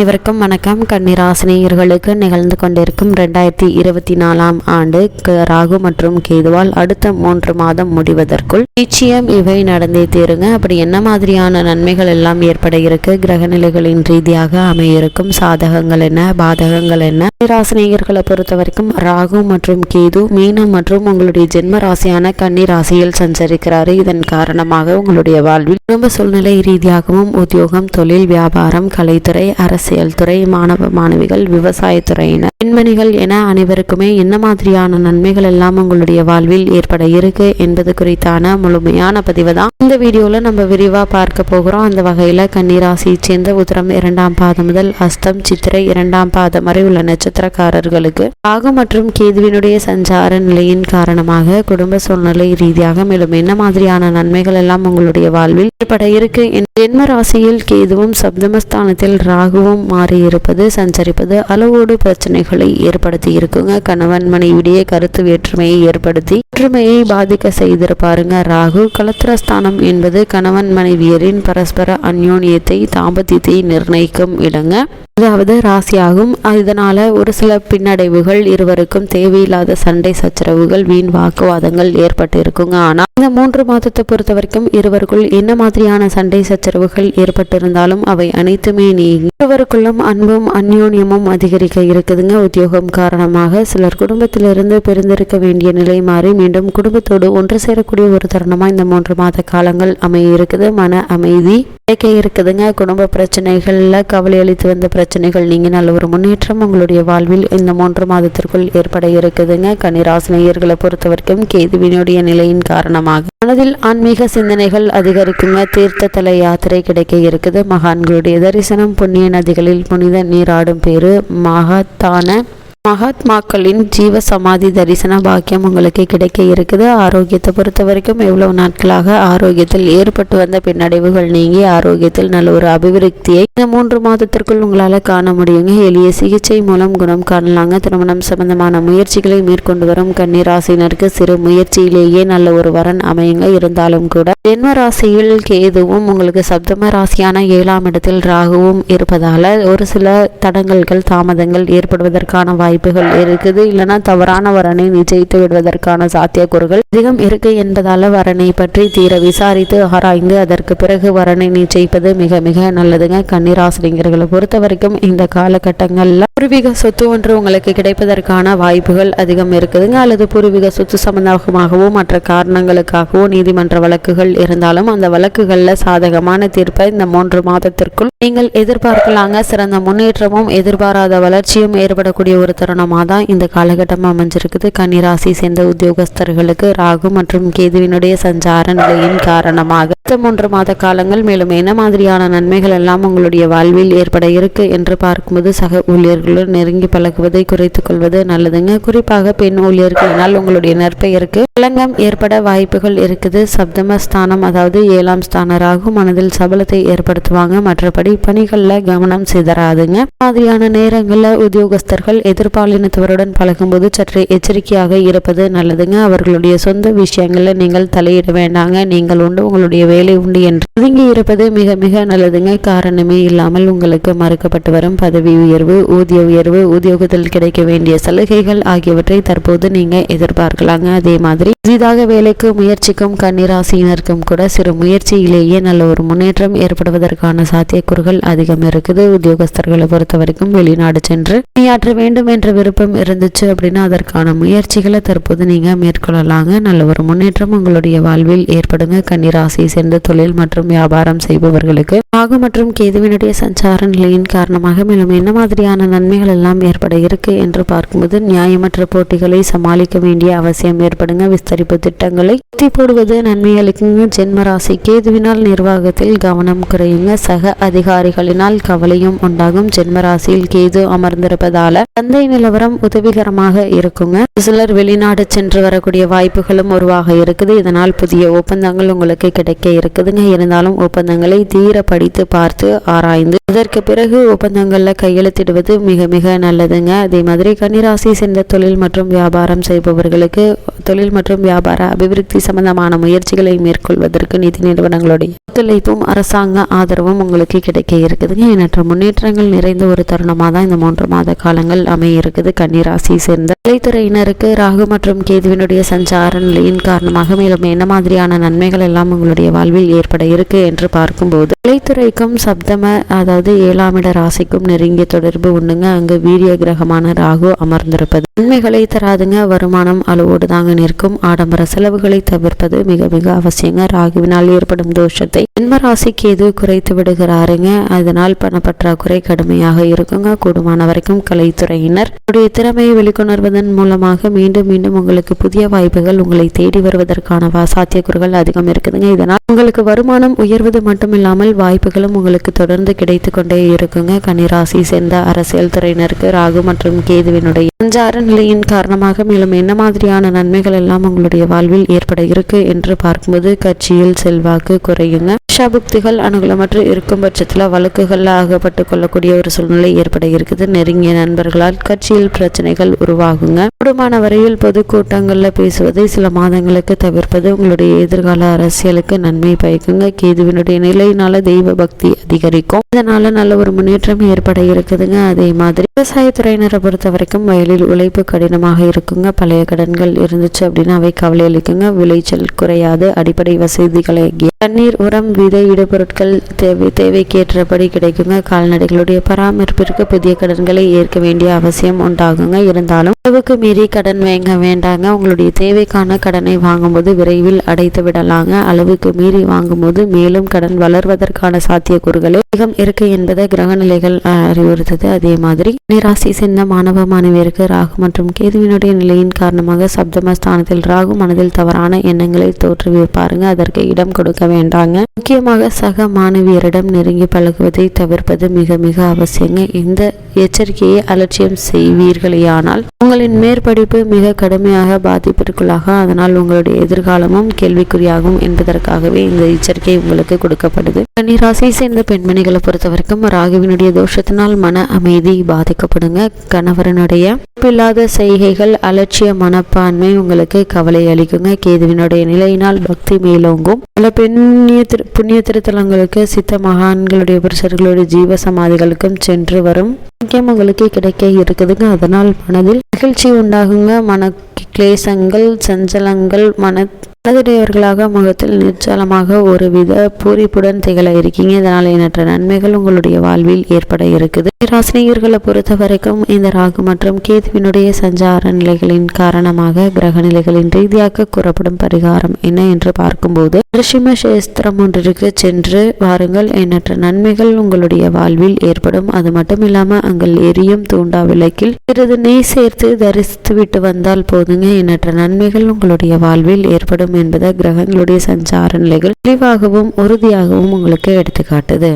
அனைவருக்கும் வணக்கம். கன்னிராசினியர்களுக்கு நிகழ்ந்து கொண்டிருக்கும் ரெண்டாயிரத்தி இருபத்தி நாலாம் ஆண்டு க- ராகு மற்றும் கேதுவால் அடுத்த மூன்று மாதம் முடிவதற்குள் நிச்சயம் இவை நடந்தே தீருங்க. அப்படி என்ன மாதிரியான நன்மைகள் எல்லாம் ஏற்பட இருக்கு? கிரகநிலைகளின் ரீதியாக அமையிருக்கும் சாதகங்கள் என்ன? பாதகங்கள் என்ன? கன்னிராசினியர்களை பொறுத்த வரைக்கும் ராகு மற்றும் கேது மீனம் மற்றும் உங்களுடைய ஜென்ம ராசியான கன்னி ராசியில் சஞ்சரிக்கிறாரு. இதன் காரணமாக உங்களுடைய வாழ்வில் குடும்ப சூழ்நிலை ரீதியாகவும் உத்தியோகம் தொழில் வியாபாரம் கலைத்துறை அரசு அரசியல் துறை மாணவ மாணவிகள் விவசாயத்துறையினர் பெண்மணிகள் என அனைவருக்குமே என்ன மாதிரியான நன்மைகள் எல்லாம் உங்களுடைய வாழ்வில் ஏற்பட இருக்கு என்பது குறித்தான முழுமையான பதிவு தான். இந்த வீடியோவில் நம்ம விரிவா பார்க்க போகிறோம். அந்த வகையில கன்னிராசியை சேர்ந்த உத்தரம் இரண்டாம் பாதம் முதல் அஸ்தம் சித்திரை இரண்டாம் பாதம் வரை உள்ள நட்சத்திரக்காரர்களுக்கு ராகு மற்றும் கேதுவினுடைய சஞ்சார நிலையின் காரணமாக குடும்ப சூழ்நிலை ரீதியாக மேலும் என்ன மாதிரியான நன்மைகள் எல்லாம் உங்களுடைய வாழ்வில் ஏற்பட இருக்கு என் ஜென்ம ராசியில் கேதுவும் சப்தமஸ்தானத்தில் ராகுவும் மாறி மாறியிருப்பது சஞ்சரிப்பது அளவோடு பிரச்சனைகளை ஏற்படுத்தி இருக்குங்க. கணவன் மனைவிடையே கருத்து வேற்றுமையை ஏற்படுத்தி ஒற்றுமையை பாதிக்க செய்திருப்பாருங்க ராகு கலத்திரஸ்தானம் என்பது கணவன் மனைவியரின் பரஸ்பர அந்யோன்யத்தை தாம்பத்தியத்தை நிர்ணயிக்கும் இடங்க. அதாவது ராசியாகும். இதனால ஒரு சில பின்னடைவுகள் இருவருக்கும் தேவையில்லாத சண்டை சச்சரவுகள் வீண் வாக்குவாதங்கள் ஏற்பட்டு இருக்குங்க ஆனா இந்த மூன்று மாதத்தை பொறுத்த வரைக்கும் இருவருக்குள் என்ன மாதிரியான சண்டை சச்சரவுகள் ஏற்பட்டிருந்தாலும் அவை அனைத்துமே நீங்கி இருவருக்குள்ளும் அன்பும் அந்யோன்யமும் அதிகரிக்க இருக்குதுங்க. உத்தியோகம் காரணமாக சிலர் குடும்பத்திலிருந்து பிரிந்திருக்க வேண்டிய நிலை மாறி மீண்டும் குடும்பத்தோடு ஒன்று சேரக்கூடிய ஒரு தருணமா இந்த மூன்று மாத காலங்கள் அமைய இருக்குது. மன அமைதி கிடைக்க இருக்குதுங்க. குடும்ப பிரச்சனைகளில் கவலை அளித்து வந்த பிரச்சனைகள் நீங்க நல்ல ஒரு முன்னேற்றம் உங்களுடைய வாழ்வில் இந்த மூன்று மாதத்திற்குள் ஏற்பட இருக்குதுங்க. கன்னிராசினியர்களை பொறுத்த வரைக்கும் கேதுவினுடைய நிலையின் காரணமாக மனதில் ஆன்மீக சிந்தனைகள் அதிகரிக்குங்க. தீர்த்த தல யாத்திரை கிடைக்க இருக்குது. மகான்களுடைய தரிசனம் புண்ணிய நதி நதிகளில் புனித நீராடும் பேரு மகத்தான மகாத்மாக்களின் ஜீவ சமாதி தரிசன பாக்கியம் உங்களுக்கு கிடைக்க இருக்குது. ஆரோக்கியத்தை பொறுத்த வரைக்கும் எவ்வளவு நாட்களாக ஆரோக்கியத்தில் ஏற்பட்டு வந்த பின்னடைவுகள் நீங்கி ஆரோக்கியத்தில் நல்ல ஒரு அபிவிருத்தியை இந்த மூன்று மாதத்திற்குள் உங்களால காண முடியுங்க. எளிய சிகிச்சை மூலம் குணம் காணலாங்க. திருமணம் சம்பந்தமான முயற்சிகளை மேற்கொண்டு வரும் கன்னிராசினருக்கு சிறு முயற்சியிலேயே நல்ல ஒரு வரன் அமையுங்க. இருந்தாலும் கூட ஜென்ம ராசியில் கேதுவும் உங்களுக்கு சப்தம ராசியான ஏழாம் இடத்தில் ராகுவும் இருப்பதால ஒரு சில தடங்கல்கள் தாமதங்கள் ஏற்படுவதற்கான வாய்ப்பு வாய்ப்புகள் இருக்குது. இல்லைன்னா தவறான வரனை நிச்சயித்து விடுவதற்கான சாத்தியக்கூறுகள் அதிகம் இருக்கு என்பதால வரனை பற்றி தீர விசாரித்து ஆராய்ந்து அதற்கு பிறகு வரனை நிச்சயிப்பது மிக மிக நல்லதுங்க. கன்னிராசினியர்களை பொறுத்த வரைக்கும் இந்த காலகட்டங்கள்ல பூர்வீக சொத்து ஒன்று உங்களுக்கு கிடைப்பதற்கான வாய்ப்புகள் அதிகம் இருக்குதுங்க. அல்லது பூர்வீக சொத்து சம்பந்தமாகவோ மற்ற காரணங்களுக்காகவோ நீதிமன்ற வழக்குகள் இருந்தாலும் அந்த வழக்குகள்ல சாதகமான தீர்ப்பை இந்த மூன்று மாதத்திற்குள் நீங்கள் எதிர்பார்க்கலாங்க. சிறந்த முன்னேற்றமும் எதிர்பாராத வளர்ச்சியும் ஏற்படக்கூடிய ஒரு தருணமாக தான் இந்த காலகட்டம் அமைஞ்சிருக்குது. கன்னிராசி சேர்ந்த உத்தியோகஸ்தர்களுக்கு ராகு மற்றும் கேதுவினுடைய சஞ்சார நிலையின் காரணமாக அடுத்த மூன்று மாத காலங்கள் மேலும் என்ன மாதிரியான நன்மைகள் எல்லாம் உங்களுடைய வாழ்வில் ஏற்பட இருக்கு என்று பார்க்கும்போது சக ஊழியர்களுடன் நெருங்கி பழகுவதை குறைத்துக் கொள்வது நல்லதுங்க. குறிப்பாக பெண் ஊழியர்களினால் உங்களுடைய நற்பெயருக்கு களங்கம் ஏற்பட வாய்ப்புகள் இருக்குது. சப்தம ஸ்தானம் அதாவது ஏழாம் ஸ்தானராகும் மனதில் சபலத்தை ஏற்படுத்துவாங்க. மற்றபடி பணிகளில் கவனம் சிதறாதுங்க. மாதிரியான நேரங்களில் உத்தியோகஸ்தர்கள் எதிர்பாலினத்தவருடன் பழகும்போது சற்று எச்சரிக்கையாக இருப்பது நல்லதுங்க. அவர்களுடைய சொந்த விஷயங்களில் நீங்கள் தலையிட வேண்டாங்க. நீங்கள் உண்டு உங்களுடைய வேலை உண்டு என்று. ஒதுங்கி இருப்பது மிக மிக நல்லதுங்க. காரணமே இல்லாமல் உங்களுக்கு மறுக்கப்பட்டு வரும் பதவி உயர்வு ஊதிய உயர்வு உத்தியோகத்தில் கிடைக்க வேண்டிய சலுகைகள் ஆகியவற்றை தற்போது நீங்க எதிர்பார்க்கலாங்க. அதே மாதிரி புதிதாக வேலைக்கு முயற்சிக்கும் கன்னிராசியினருக்கும் கூட சிறு முயற்சியிலேயே நல்ல ஒரு முன்னேற்றம் ஏற்படுவதற்கான சாத்தியக்கூறுகள் அதிகம் இருக்குது. உத்தியோகஸ்தர்களை பொறுத்த வரைக்கும் வெளிநாடு சென்று பணியாற்ற வேண்டும் என்ற விருப்பம் இருந்துச்சு அப்படின்னா அதற்கான முயற்சிகளை தற்போது நீங்க மேற்கொள்ளலாங்க. நல்ல ஒரு முன்னேற்றம் உங்களுடைய வாழ்வில் ஏற்படுங்க. கன்னிராசியை சேர்ந்த தொழில் மற்றும் வியாபாரம் செய்பவர்களுக்கு ராகு மற்றும் கேதுவினுடைய சஞ்சார நிலையின் காரணமாக மேலும் என்ன மாதிரியான நன்மைகள் எல்லாம் ஏற்பட இருக்கு என்று பார்க்கும்போது நியாயமற்ற போட்டிகளை சமாளிக்க வேண்டிய அவசியம் ஏற்படுங்க. விஸ்தரிப்பு திட்டங்களை சுத்தி போடுவது நன்மை அளிக்குங்க. ஜென்ம ராசி கேதுவினால் நிர்வாகத்தில் கவனம் குறையுங்க. சக அதிகாரிகளினால் கவலையும் உண்டாகும். ஜென்ம ராசியில் கேது அமர்ந்திருப்பதால தந்தை நிலவரம் உதவிகரமாக இருக்குங்க. சிலர் வெளிநாடு சென்று வரக்கூடிய வாய்ப்புகளும் உருவாக இருக்குது. இதனால் புதிய ஒப்பந்தங்கள் உங்களுக்கு கிடைக்க இருக்குதுங்க. இருந்தாலும் ஒப்பந்தங்களை தீர படித்து பார்த்து ஆராய்ந்து அதற்கு பிறகு ஒப்பந்தங்களில் கையெழுத்திடுவது மிக மிக நல்லதுங்க. அதே மாதிரி கன்னிராசி சேர்ந்த தொழில் மற்றும் வியாபாரம் செய்பவர்களுக்கு தொழில் மற்றும் வியாபார அபிவிருத்தி சம்பந்தமான முயற்சிகளை மேற்கொள்வதற்கு நிதி நிறுவனங்களுடைய ஒத்துழைப்பும் அரசாங்க ஆதரவும் உங்களுக்கு கிடைக்க இருக்குதுங்க. எண்ணற்ற முன்னேற்றங்கள் நிறைந்த ஒரு தருணமாக தான் இந்த மூன்று மாத காலங்கள் அமைய இருக்குது. கன்னிராசியை சேர்ந்த கலைத்துறையினருக்கு ராகு மற்றும் கேதுவினுடைய சஞ்சார நிலையின் காரணமாக மேலும் என்ன மாதிரியான நன்மைகள் எல்லாம் உங்களுடைய வாழ்வில் ஏற்பட இருக்கு என்று பார்க்கும்போது கலைத்துறைக்கும் சப்தம அதாவது ஏழாம் இட ராசிக்கும் நெருங்கிய தொடர்பு உண்டுங்க. அங்கு வீரிய கிரகமான ராகு அமர்ந்திருப்பது. நன்மைகளை தராதுங்க. வருமானம் அளவோடு தாங்க நிற்கும். ஆடம்பர செலவுகளை தவிர்ப்பது மிக மிக அவசியங்க. ராகுவினால் ஏற்படும் தோஷத்தை ஜென்மராசி கேது குறைத்து விடுகிறாருங்க. அதனால் பணப்பற்றாக்குறை கடுமையாக இருக்குங்க. கூடுமான வரைக்கும் கலைத்துறையினர் உடைய திறமையை வெளிக்கொணர்வதன் மூலமாக மீண்டும் மீண்டும் உங்களுக்கு புதிய வாய்ப்புகள் உங்களை தேடி வருவதற்கான வா- சாத்தியக்கூறுகள் அதிகம் இருக்குதுங்க. இதனால் உங்களுக்கு வருமானம் உயர்வது மட்டும் இல்லாமல் வாய்ப்புகளும் உங்களுக்கு தொடர்ந்து கிடைத்து கொண்டே இருக்குங்க. கன்னிராசி சேர்ந்த அரசியல் துறையினருக்கு ராகு மற்றும் கேதுவினுடைய சஞ்சார நிலையின் காரணமாக மேலும் என்ன மாதிரியான நன்மைகள் எல்லாம் உங்களுடைய வாழ்வில் ஏற்பட இருக்கு என்று பார்க்கும்போது கட்சியில் செல்வாக்கு குறையுங்க. புக்திகள் அனுகூலமற்று இருக்கும் பட்சத்தில் வழக்குகளில் ஆகப்பட்டு கொள்ளக்கூடிய ஒரு சூழ்நிலை ஏற்பட இருக்குது நெருங்கிய நண்பர்களால் கட்சியில் பிரச்சனைகள் உருவாகுங்க. குடும்பமான வரையில் பொதுக்கூட்டங்களில் பேசுவதை சில மாதங்களுக்கு தவிர்ப்பது உங்களுடைய எதிர்கால அரசியலுக்கு நன்மை பயக்குங்க. கேதுவினுடைய நிலையினால தெய்வ பக்தி அதிகரிக்கும். இதனால நல்ல ஒரு முன்னேற்றம் ஏற்பட இருக்குதுங்க. அதே மாதிரி விவசாயத்துறையினரை பொறுத்த வரைக்கும் வயலில் உழைப்பு கடினமாக இருக்குங்க. பழைய கடன்கள் இருந்துச்சு அப்படின்னா அவை கவலை அளிக்குங்க விளைச்சல் குறையாது. அடிப்படை வசதிகளை தண்ணீர் உரம் வித இடுபொருட்கள் தேவை தேவைக்கேற்றபடி கிடைக்குங்க. கால்நடைகளுடைய பராமரிப்பிற்கு புதிய கடன்களை ஏற்க வேண்டிய அவசியம் உண்டாகுங்க. இருந்தாலும் அளவுக்கு மீறி கடன் வாங்க வேண்டாங்க. உங்களுடைய தேவைக்கான கடனை வாங்கும்போது விரைவில் அடைத்து விடலாங்க. அளவுக்கு மீறி வாங்கும்போது மேலும் கடன் வளர்வதற்கான சாத்தியக்கூறுகளே அதிகம் இருக்கு என்பதை கிரகநிலைகள் அறிவுறுத்தது. அதே மாதிரி நிராசி சின்ன மாணவ மாணவியருக்கு ராகு மற்றும் கேதுவினுடைய நிலையின் காரணமாக சப்தமஸ்தானத்தில் ராகு மனதில் தவறான எண்ணங்களை தோற்றுவிப்பாருங்க. அதற்கு இடம் கொடுக்க வேண்டாங்க. முக்கியமாக சக மாணவியரிடம் நெருங்கி பழகுவதை தவிர்ப்பது மிக மிக அவசியங்க. இந்த எச்சரிக்கையை அலட்சியம் செய்வீர்களேயானால் உங்களின் மேற்படிப்பு மிக கடுமையாக பாதிப்பிற்குள்ளாக அதனால் உங்களுடைய எதிர்காலமும் கேள்விக்குறியாகும் என்பதற்காகவே இந்த எச்சரிக்கை உங்களுக்கு கொடுக்கப்படுது. கன்னிராசியை சேர்ந்த பெண்மணிகளை பொறுத்த வரைக்கும் ராகுவினுடைய தோஷத்தினால் மன அமைதி பாதிக்கப்படுங்க. கணவரனுடைய இல்லாத செய்கைகள் அலட்சிய மனப்பான்மை உங்களுக்கு கவலை அளிக்குங்க. கேதுவினுடைய நிலையினால் பக்தி மேலோங்கும். பல பெண்ணிய திரு புண்ணிய திருத்தலங்களுக்கு சித்த மகான்களுடைய புருஷர்களுடைய ஜீவ சமாதிகளுக்கும் சென்று வரும். முக்கியம் உங்களுக்கு கிடைக்க இருக்குதுங்க. அதனால் மனதில் மகிழ்ச்சி உண்டாகுங்க. மன கிளேசங்கள் சஞ்சலங்கள் மன மனதுடையவர்களாக முகத்தில் நிச்சலமாக ஒருவித பூரிப்புடன் திகழ இருக்கீங்க. இதனால் எண்ணற்ற நன்மைகள் உங்களுடைய வாழ்வில் ஏற்பட இருக்குது. ராசினியர்களை பொறுத்த வரைக்கும் இந்த ராகு மற்றும் கேதுவினுடைய சஞ்சார நிலைகளின் காரணமாக கிரக நிலைகளின் ரீதியாக கூறப்படும் பரிகாரம் என்ன என்று பார்க்கும்போது ரிஷிம சேஸ்திரம் ஒன்றிற்கு சென்று வாருங்கள். எண்ணற்ற நன்மைகள் உங்களுடைய வாழ்வில் ஏற்படும். அது மட்டும் இல்லாமல் அங்கள் எரியும் தூண்டா விளக்கில் சிறிது நெய் சேர்த்து தரிசித்து விட்டு வந்தால் போதும். போதுங்க எண்ணற்ற நன்மைகள் உங்களுடைய வாழ்வில் ஏற்படும் என்பதை கிரகங்களுடைய சஞ்சார நிலைகள் தெளிவாகவும் உறுதியாகவும் உங்களுக்கு எடுத்துக்காட்டுது.